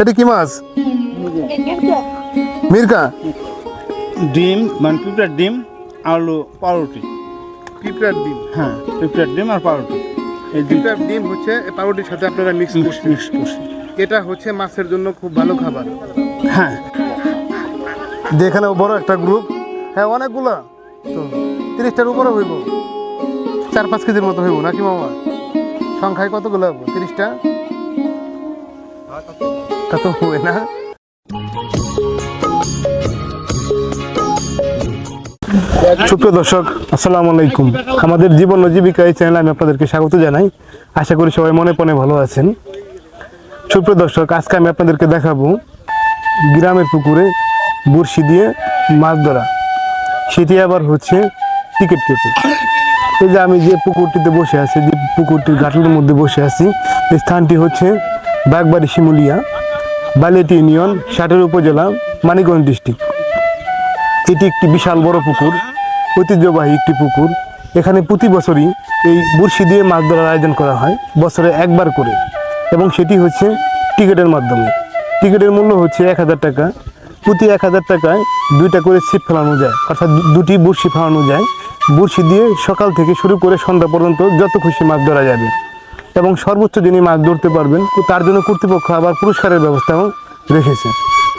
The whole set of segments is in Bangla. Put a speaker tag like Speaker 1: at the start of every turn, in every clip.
Speaker 1: এটা কি মাছ? মির্কা?
Speaker 2: ডিম মানে পিঁপড়ার ডিম আলু পাউরুটি।
Speaker 1: পিঁপড়ার ডিম?
Speaker 2: হ্যাঁ পিঁপড়ার ডিম আর পাউরুটি। এই
Speaker 1: পিঁপড়ার ডিম হচ্ছে পাউরুটির সাথে আপনারা মিক্স
Speaker 2: মিক্স
Speaker 1: করছেন।
Speaker 2: মিক্স
Speaker 1: এটা হচ্ছে মাছের জন্য খুব ভালো খাবার।
Speaker 2: হ্যাঁ।
Speaker 1: যেখানে বড় একটা গ্রুপ। হ্যাঁ অনেকগুলো। তো তিরিশটার উপরে হইব। চার পাঁচ কেজির মতো হইব। নাকি মামা? সংখ্যায় কতগুলো হইব? তিরিশটা? তা তো না। সুপ্রিয় দর্শক, আসসালামু আলাইকুম। আমাদের জীবন ও জীবিকা এই চ্যানেলে আমি আপনাদেরকে স্বাগত জানাই। আশা করি সবাই মনে পণে ভালো আছেন। সুপ্রিয় দর্শক, আজকে আমি আপনাদেরকে দেখাবো গ্রামের পুকুরে বড়শি দিয়ে মাছ ধরা। সেটি আবার হচ্ছে টিকিট কেটে। এই যে আমি যে পুকুরটিতে বসে আছি, যে পুকুরটির ঘাটের মধ্যে বসে আছি, এই স্থানটি হচ্ছে বাগবাড়ি শিমুলিয়া। বালিয়াটি ইউনিয়ন, ষাটের উপজেলা, মানিকগঞ্জ ডিস্ট্রিক্ট। এটি একটি বিশাল বড় পুকুর, ঐতিহ্যবাহী একটি পুকুর। এখানে প্রতি বছরই এই বড়শি দিয়ে মাছ ধরার আয়োজন করা হয়, বছরে একবার করে। এবং সেটি হচ্ছে টিকিটের মাধ্যমে। টিকিটের মূল্য হচ্ছে এক হাজার টাকা। প্রতি এক হাজার টাকায় দুইটা করে ছিপ ফেলানো যায়, অর্থাৎ দুটি বড়শি ফেলানো যায়। বড়শি দিয়ে সকাল থেকে শুরু করে সন্ধ্যা পর্যন্ত যত খুশি মাছ ধরা যাবে। এবং সর্বোচ্চ যিনি মাছ ধরতে পারবেন তো তার জন্য কর্তৃপক্ষ আবার পুরস্কারের ব্যবস্থাও রেখেছে।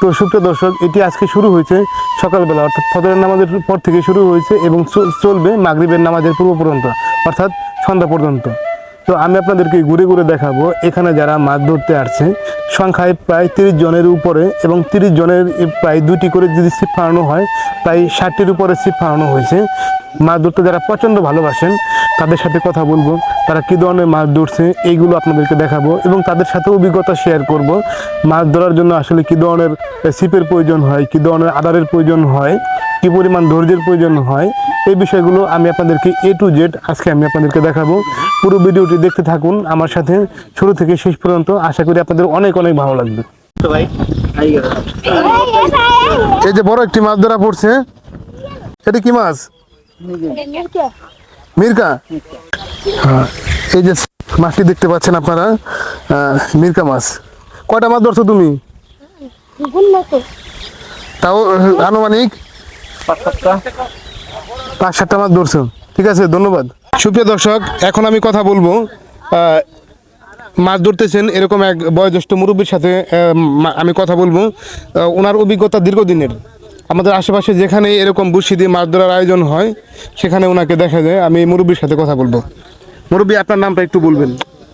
Speaker 1: তো সুপ্রিয় দর্শক, এটি আজকে শুরু হয়েছে সকালবেলা, অর্থাৎ ফজরের নামাজের পর থেকে শুরু হয়েছে এবং চলবে মাগরিবের নামাজের পূর্ব পর্যন্ত, অর্থাৎ সন্ধ্যা পর্যন্ত। তো আমি আপনাদেরকে ঘুরে ঘুরে দেখাবো, এখানে যারা মাছ ধরতে আসছে, সংখ্যায় প্রায় তিরিশ জনের উপরে এবং তিরিশ জনের প্রায় দুটি করে যদি ছিপ ফাড়ানো হয়, প্রায় ষাটটির উপরে ছিপ ফাড়ানো হয়েছে। মাছ ধরতে যারা প্রচণ্ড ভালোবাসেন তাদের সাথে কথা বলব। তারা কী ধরনের মাছ ধরছে এইগুলো আপনাদেরকে দেখাবো এবং তাদের সাথে অভিজ্ঞতা শেয়ার করব। মাছ ধরার জন্য আসলে কী ধরনের ছিপের প্রয়োজন হয় কী ধরনের আদারের প্রয়োজন হয় কী পরিমাণ ধৈর্যের প্রয়োজন হয় এই বিষয়গুলো আমি আপনাদেরকে এ টু জেড আজকে আমি আপনাদেরকে দেখাবো। পুরো ভিডিওটি দেখতে থাকুন আমার সাথে। শুরু থেকে শেষ পর্যন্ত আশা করি আপনাদের অনেক অনেক ভালো লাগবে। এই যে বড় একটি মাছ ধরা পড়ছে। এটা কি মাছ? মির্কা। হ্যাঁ এই যে মাছটি দেখতে পাচ্ছেন আপনারা মির্কা মাছ। কয়টা মাছ ধরছো তুমি? তাও আনুমানিক? পাঁচ সাতটা মাছ ধরছো। ঠিক আছে ধন্যবাদ। সুপ্রিয় দর্শক এখন আমি কথা বলব মাছ ধরতেছেন এরকম এক বয়োজ্যেষ্ঠ মুরব্বীর সাথে আমি কথা বলব। ওনার অভিজ্ঞতা দীর্ঘদিনের। আমাদের আশেপাশে যেখানে এরকম বুসি দিয়ে মাছ ধরার আয়োজন হয় সেখানে ওনাকে দেখা যায়। আমি মুরব্বীর সাথে কথা বলব। মুরব্বী আপনার নামটা একটু বলবেন।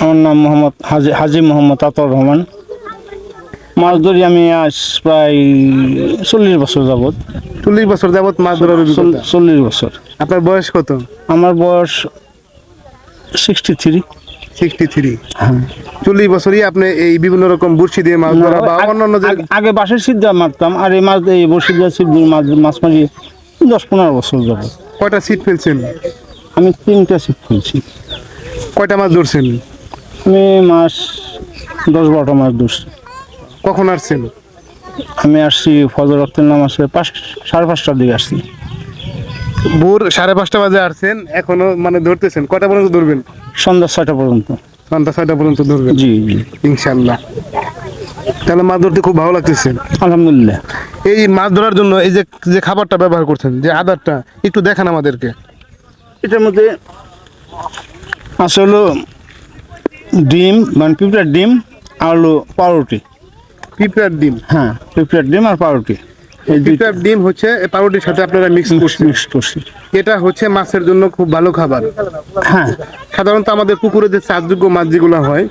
Speaker 2: আমার নাম মোহাম্মদ হাজি হাজি মোহাম্মদ আতর রহমান। মাছ ধরি আমি আজ প্রায় চল্লিশ বছর যাবৎ।
Speaker 1: চল্লিশ বছর যাবত মাছ ধরার
Speaker 2: চল্লিশ বছর।
Speaker 1: আপনার বয়স কত?
Speaker 2: আমার বয়স সিক্সটি থ্রি
Speaker 1: সিক্সটি থ্রি
Speaker 2: হ্যাঁ।
Speaker 1: চল্লিশ বছরই আপনি এই বিভিন্ন রকম বুর্সি দিয়ে মাছ ধরা বা অন্যান্য যে
Speaker 2: আগে- বাঁশের সিদ্ধা মারতাম আর এই মাছ এই বসে দিয়ে সিদ্ধ মাছ মাছ মারি দশ পনেরো বছর যাবৎ
Speaker 1: কয়টা সিট ফেলছেন?
Speaker 2: আমি তিনটা সিট খুলছি
Speaker 1: কয়টা মাছ ধরছেন?
Speaker 2: আমি মাছ দশ বারোটা মাছ ধরছি।
Speaker 1: কখন আসছেন?
Speaker 2: আমি আসছি ফজর রক্তের নাম আছে পাঁচ সাড়ে পাঁচটার দিকে আসছি।
Speaker 1: ভোর সাড়ে পাঁচটা বাজে আসছেন এখনও মানে ধরতেছেন। কয়টা পর্যন্ত ধরবেন?
Speaker 2: সন্ধ্যা ছয়টা পর্যন্ত।
Speaker 1: সন্ধ্যা ছয়টা পর্যন্ত ধরবেন?
Speaker 2: জি জি।
Speaker 1: ইনশাল্লাহ তাহলে মাছ ধরতে খুব ভালো লাগতেছে।
Speaker 2: আলহামদুলিল্লাহ।
Speaker 1: এই মাছ ধরার জন্য এই যে যে খাবারটা ব্যবহার করছেন যে আদারটা একটু দেখান আমাদেরকে।
Speaker 2: এটার মধ্যে আছে হলো ডিম মানে পিঁপড়ার ডিম আর হলো পাউরুটি।
Speaker 1: পিঁপড়ার ডিম?
Speaker 2: হ্যাঁ পিঁপড়ার ডিম আর পাউরুটি। দুইটা
Speaker 1: ডিম হচ্ছে পাউরুটির সাথে আপনারা মিক্স করছেন।
Speaker 2: মিক্স করছি।
Speaker 1: এটা হচ্ছে মাছের জন্য খুব ভালো খাবার।
Speaker 2: হ্যাঁ।
Speaker 1: সাধারণত আমাদের পুকুরে যে চাষযোগ্য মাছ যেগুলো হয়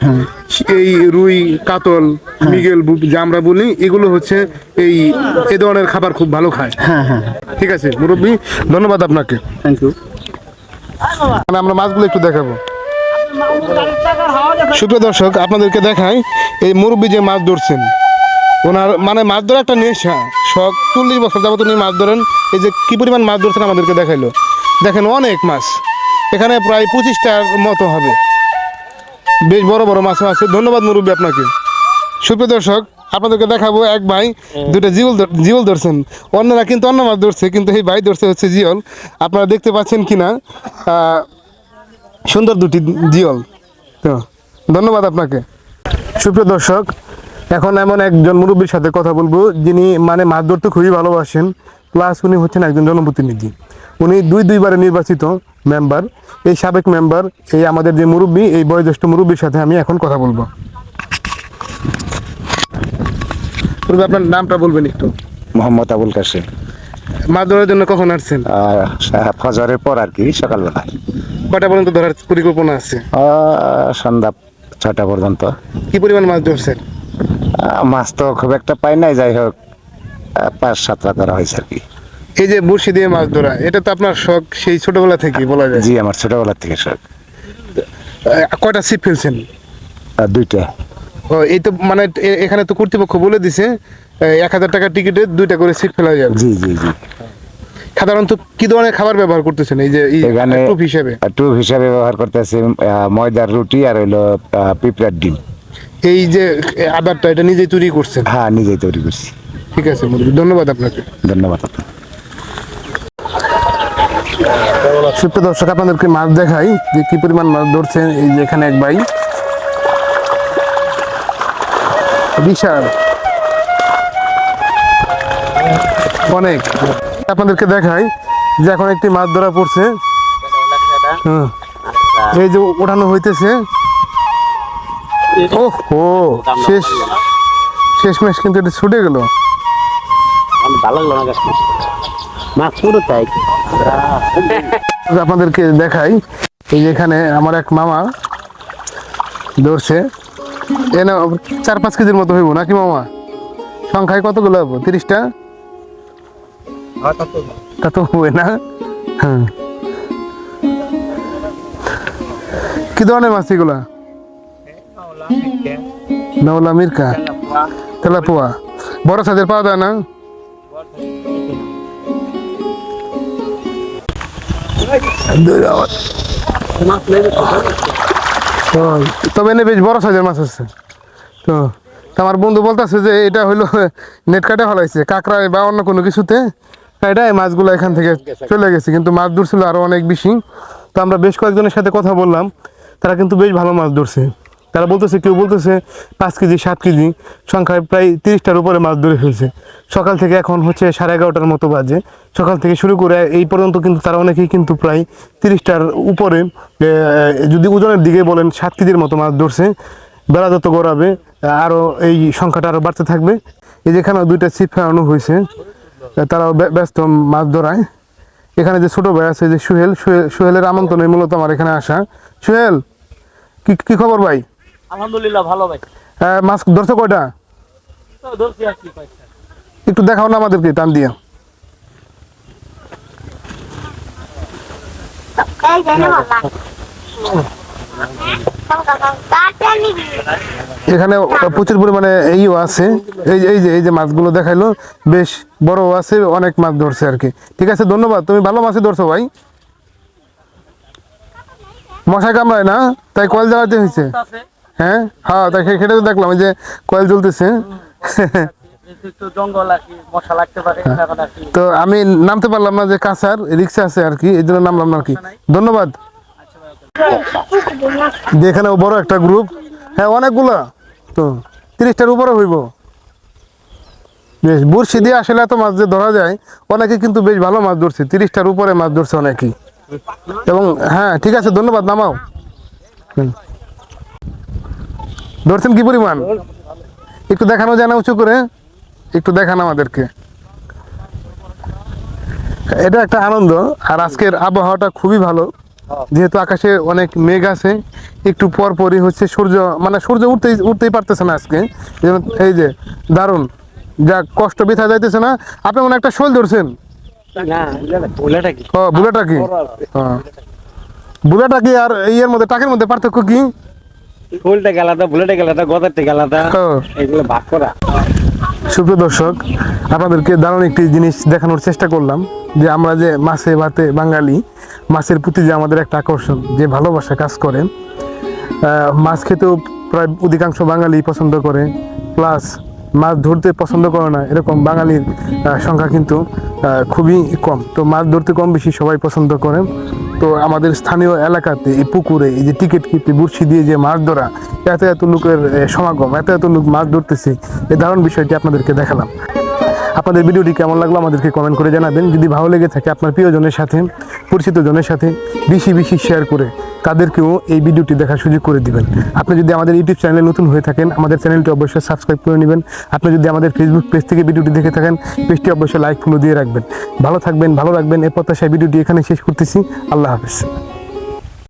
Speaker 1: এই রুই কাতল মিগেল বু- যে আমরা বলি এগুলো হচ্ছে এই এ ধরনের খাবার খুব ভালো খায়।
Speaker 2: হ্যাঁ হ্যাঁ।
Speaker 1: ঠিক আছে মুরব্বী ধন্যবাদ আপনাকে।
Speaker 2: থ্যাংক ইউ
Speaker 1: মানে আমরা মাছগুলো একটু দেখাবো। সুপ্রিয় দর্শক আপনাদেরকে দেখাই এই মুরব্বী যে মাছ ধরছেন ওনার মানে মাছ ধরা একটা নেশা। শখ। চল্লিশ বছর যাবত উনি মাছ ধরেন। এই যে কী পরিমাণ মাছ ধরছেন আমাদেরকে দেখাইলো। দেখেন অনেক মাছ। এখানে প্রায় পঁচিশটার মতো হবে। বেশ বড় বড় মাছও আছে। ধন্যবাদ মুরব্বী আপনাকে। সুপ্রিয় দর্শক, আপনাদেরকে দেখাবো এক ভাই দুটো জিওল জিওল ধরছেন। অন্যরা কিন্তু অন্য মাছ ধরছে, কিন্তু এই ভাই ধরছে হচ্ছে জিওল। আপনারা দেখতে পাচ্ছেন কি না সুন্দর দুটি জিওল। তো ধন্যবাদ আপনাকে। সুপ্রিয় দর্শক এখন এমন একজন মুরব্বীর সাথে কথা বলব যিনি মানে মাছ ধরতে খুবই ভালোবাসেন প্লাস উনি হচ্ছেন একজন জনপ্রতিনিধি। উনি দুই দুইবারে নির্বাচিত মেম্বার এই সাবেক মেম্বার এই আমাদের যে মুরব্বী এই বয়োজ্যেষ্ঠ মুরব্বীর সাথে আমি এখন কথা বলব। আপনার নামটা বলবেন একটু।
Speaker 3: মোহাম্মদ আবুল কাসিম
Speaker 1: মাছ ধরার জন্য কখন আসছেন?
Speaker 3: ফজরের পর আর কি সকালবেলা
Speaker 1: কটা পর্যন্ত ধরার পরিকল্পনা আছে?
Speaker 3: সন্ধ্যা ছয়টা পর্যন্ত।
Speaker 1: কি পরিমাণ মাছ ধরছেন?
Speaker 3: মাছ তো খুব একটা পাই নাই যাই হোক পাঁচ সাতটা ধরা হয়েছে আর কি।
Speaker 1: এই যে বড়শি দিয়ে মাছ ধরা এটা তো আপনার শখ সেই ছোটবেলা থেকেই বলা যায়।
Speaker 3: জি আমার ছোটবেলা থেকে শখ।
Speaker 1: কয়টা ছিপ ফেলছেন?
Speaker 3: দুইটা।
Speaker 1: ও এই তো মানে এখানে তো কর্তৃপক্ষ বলে দিছে এক হাজার টাকার টিকিটে দুইটা করে সিট ফেলা যাবে।
Speaker 3: জি জি জি।
Speaker 1: সাধারণত কি ধরনের খাবার ব্যবহার করতেছেন? এই যে
Speaker 3: এখানে
Speaker 1: টুপ হিসেবে।
Speaker 3: টুপ হিসাবে ব্যবহার করতেছি ময়দার রুটি আর হইল পিঁপড়ার ডিম।
Speaker 1: এই যে আদারটা এটা নিজেই তৈরি করছেন?
Speaker 3: হ্যাঁ নিজেই তৈরি করছি।
Speaker 1: ঠিক আছে ধন্যবাদ আপনাকে।
Speaker 3: ধন্যবাদ
Speaker 1: সুপ্রিয় দর্শক আপনাদেরকে মাছ দেখাই যে কি পরিমাণ মাছ ধরছেন এই যে এখানে এক ভাই। বিশাল। অনেক। আপনাদেরকে দেখাই যে এখন একটি মাছ ধরা পড়ছে। হুম। এই যে ওঠানো হইতেছে। শেষ। কিন্তু এটা ছুটে গেল।
Speaker 4: ভালো লাগল না মাছ পুরো তাই।
Speaker 1: আপনাদেরকে দেখাই এই যে এখানে আমার এক মামা ধরছে এ না চার পাঁচ কেজির মতো হইব নাকি মামা? সংখ্যায় কতগুলো হব তিরিশটা? তা তো হবে না। হ্যাঁ। কি ধরনের মাছ এগুলা? নওলা মির্কা, তেলাপোয়া। বড় সাইজের পাওয়া যায় না? তবে এনে বেশ বড় সাইজের মাছ আছে। তো আমার বন্ধু বলতেছে যে এটা হইল নেট কাটে ফেলাইছে কাঁকড়ায় বা অন্য কোনো কিছুতে। এটা এই মাছগুলো এখান থেকে চলে গেছে, কিন্তু মাছ ধরছিল আরও অনেক বেশি। তো আমরা বেশ কয়েকজনের সাথে কথা বললাম, তারা কিন্তু বেশ ভালো মাছ ধরছে। তারা বলতেছে, কেউ বলতেছে, পাঁচ কেজি, সাত কেজি, সংখ্যায় প্রায় তিরিশটার উপরে মাছ ধরে ফেলছে। সকাল থেকে এখন হচ্ছে সাড়ে এগারোটার মতো বাজে। সকাল থেকে শুরু করে এই পর্যন্ত কিন্তু তারা অনেকেই কিন্তু প্রায় তিরিশটার উপরে যদি ওজনের দিকে বলেন, সাত কেজির মতো মাছ ধরছে। বেলা যত গড়াবে আরও এই সংখ্যাটা আরও বাড়তে থাকবে। এই যেখানে দুইটা ছিপ ফেরানো হয়েছে, তারাও ব্য- ব্যস্ত মাছ ধরায়। এখানে যে ছোট ভাই আছে, যে সুহেল সুহেল, সুহেলের আমন্ত্রণে মূলত আমার এখানে আসা। সুহেল, কি কি খবর ভাই?
Speaker 4: আলহামদুলিল্লাহ ভালো ভাই।
Speaker 1: মাছ ধরছো কয়টা? একটু দেখাও না আমাদেরকে টান দিয়ে। এখানে প্রচুর পরিমাণে এইও আছে। এই যে এই যে এই যে মাছগুলো দেখাইলো বেশ বড় আছে অনেক মাছ ধরছে আর কি। ঠিক আছে ধন্যবাদ। তুমি ভালো মাছই ধরছো ভাই। মশা কামড়ায় না? তাই কল জ্বালাতে হয়েছে। হ্যাঁ? হ্যাঁ সে- সেটা তো দেখলাম যে কয়েল জ্বলতেছে।
Speaker 4: কি
Speaker 1: তো আমি নামতে পারলাম না যে কাছার রিক্সা আছে আর কি এই জন্য নামলাম না আর কি। ধন্যবাদ। এখানে বড় একটা গ্রুপ। হ্যাঁ অনেকগুলো। তো তিরিশটার উপরে হইব। বেশ বড়শি দিয়ে আসলে এত মাছ যে ধরা যায় অনেকে কিন্তু বেশ ভালো মাছ ধরছে। তিরিশটার উপরে মাছ ধরছে অনেকেই। এবং হ্যাঁ ঠিক আছে ধন্যবাদ নামাও। হুম। ধরছেন কি পরিমাণ? একটু দেখানো যায় না উঁচু করে? একটু দেখান আমাদেরকে। এটা একটা আনন্দ আর আজকের আবহাওয়াটা খুবই ভালো। যেহেতু আকাশে অনেক মেঘ আছে একটু পর পরই হচ্ছে সূর্য মানে সূর্য উঠতেই উঠতেই পারতেছে না আজকে। এই যে দারুণ। যা কষ্ট বৃথা যাইতেছে না। আপনি মনে একটা শোল ধরছেন?
Speaker 4: কি?
Speaker 1: বুলেটা কি আর ইয়ের মধ্যে টাকের মধ্যে পার্থক্য কি?
Speaker 4: ফুলটা গেলাটা বুলেটে গেলাটা গদারটা গেলাটা এগুলো ভাগ করা।
Speaker 1: সুপ্রিয় দর্শক আপনাদেরকে দারুণ একটি জিনিস দেখানোর চেষ্টা করলাম যে আমরা যে মাছে ভাতে বাঙালি মাছের প্রতি যে আমাদের একটা আকর্ষণ যে ভালোবাসা কাজ করে মাছ খেতেও প্রায় অধিকাংশ বাঙালি পছন্দ করে প্লাস মাছ ধরতে পছন্দ করে না এরকম বাঙালির সংখ্যা কিন্তু খুবই কম। তো মাছ ধরতে কম বেশি সবাই পছন্দ করে। তো আমাদের স্থানীয় এলাকাতে এই পুকুরে এই যে টিকিট কেটে বুড়শি দিয়ে যে মাছ ধরা, এত এত লোকের সমাগম, এত এত লোক মাছ ধরতেছে এই দারুণ বিষয়টি আপনাদেরকে দেখালাম। আপনাদের ভিডিওটি কেমন লাগল আমাদেরকে কমেন্ট করে জানাবেন। যদি ভালো লেগে থাকে আপনার প্রিয়জনের সাথে, পরিচিত জনের সাথে, বেশি বেশি শেয়ার করে তাদেরকেও এই ভিডিওটি দেখার সুযোগ করে দিবেন। আপনি যদি আমাদের ইউটিউব চ্যানেলে নতুন হয়ে থাকেন, আমাদের চ্যানেলটি অবশ্যই সাবস্ক্রাইব করে নেবেন। আপনি যদি আমাদের ফেসবুক পেজ থেকে ভিডিওটি দেখে থাকেন পেজটি অবশ্যই লাইক ফলো দিয়ে রাখবেন। ভালো থাকবেন, ভালো রাখবেন। এ প্রত্যাশায় ভিডিওটি এখানে শেষ করতেছি। আল্লাহ হাফেজ।